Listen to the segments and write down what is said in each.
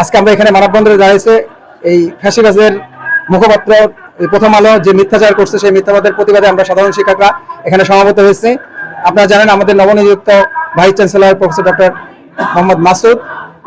আজকে আমরা এখানে মানববন্ধনে দাঁড়িয়েছে এই ফ্যাসিবাজের মুখপাত্র প্রথম আলো যে মিথ্যাচার করছে, সেই মিথ্যাবাদের প্রতিবাদে আমরা সাধারণ শিক্ষকরা এখানে সমাবেত হয়েছি। আপনারা জানেন, আমাদের নবনিযুক্ত vice chancellor professor doctor Mohammad Masud,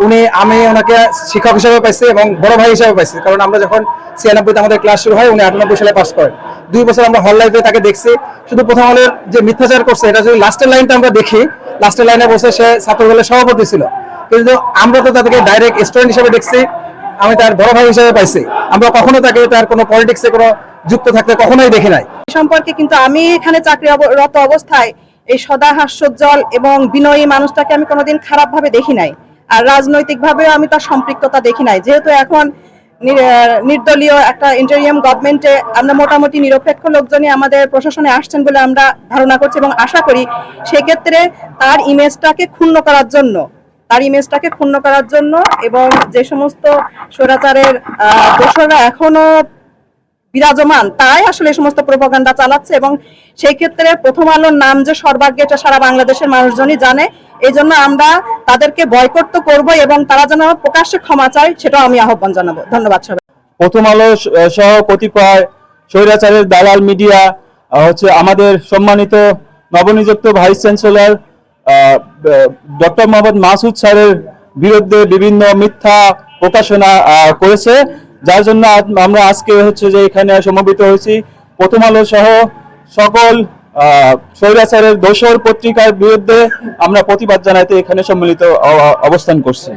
উনি, আমি ওনাকে শিক্ষক হিসেবে পাইছি এবং বড় ভাই হিসেবে পাইছি। কারণ আমরা যখন ছিয়ানব্বইতে আমাদের ক্লাস শুরু হয়, উনি আটানব্বই সালে পাস করেন দুই বছর আমরা হল লাইফে তাকে দেখছি। শুধু প্রথম আলোর যে মিথ্যাচার করছে, এটা যদি লাস্টের লাইনটা আমরা দেখি লাস্টের লাইনে বসে সে ছাত্রদলের সভাপতি ছিল। কিন্তু আমরা তো তাদেরকে ডাইরেক্ট স্টুডেন্ট হিসেবে দেখছি, আমি তার বড় ভাই হিসেবে পাইছি। আমরা কখনো তাকে তার কোনো পলিটিক্সে কোনো যুক্ত থাকতে কখনোই দেখি নাই। সম্পর্কে কিন্তু আমি এখানে চাকরিরত অবস্থায় এই সদা হাস্যোজ্জ্বল এবং বিনয়ী মানুষটাকে আমি কোনোদিন খারাপ ভাবে দেখি নাই। আর রাজনৈতিক ভাবেও আমি তার সম্পৃক্ততা দেখি নাই। যেহেতু এখন নির্দলীয় একটা ইন্টারিয়াম গভর্নমেন্টে আমরা মোটামুটি নিরপেক্ষ লোকজনই আমাদের প্রশাসনে আসছেন বলে আমরা ধারণা করছি এবং আশা করি, সেক্ষেত্রে তার ইমেজটাকে ক্ষুণ্ণ করার জন্য তার ইমেজটাকে ক্ষুণ্ণ করার জন্য এবং যে সমস্ত স্বৈরাচারের দোসররা এখনও বিরাজমান তাই আসলে এই সমস্ত প্রপাগান্ডা চালাচ্ছে এবং সেই ক্ষেত্রে প্রথম আলোর নাম যে সর্বাগ্যে এটা সারা বাংলাদেশের মানুষজনই জানে। এই জন্য আমরা তাদেরকে বয়কট তো করব এবং তারা যেন প্রকাশ্যে ক্ষমা চায়, সেটাও আমি আহ্বান জানাব। ধন্যবাদ সবাই। প্রথম আলো সহ কতিপয় স্বৈরাচারের দালাল মিডিয়া হচ্ছে আমাদের সম্মানিত নবনিযুক্ত vice chancellor doctor Mohammad Masud স্যারের বিরুদ্ধে বিভিন্ন মিথ্যা প্রকাশনা করেছে। যার জন্য আমরা আজকে হচ্ছে যে এখানে সমবেত হয়েছি। প্রথম আলো সহ সকল স্বৈরাচারের দোসর পত্রিকার বিরুদ্ধে আমরা প্রতিবাদ জানাইতে এখানে সম্মিলিত অবস্থান করছি।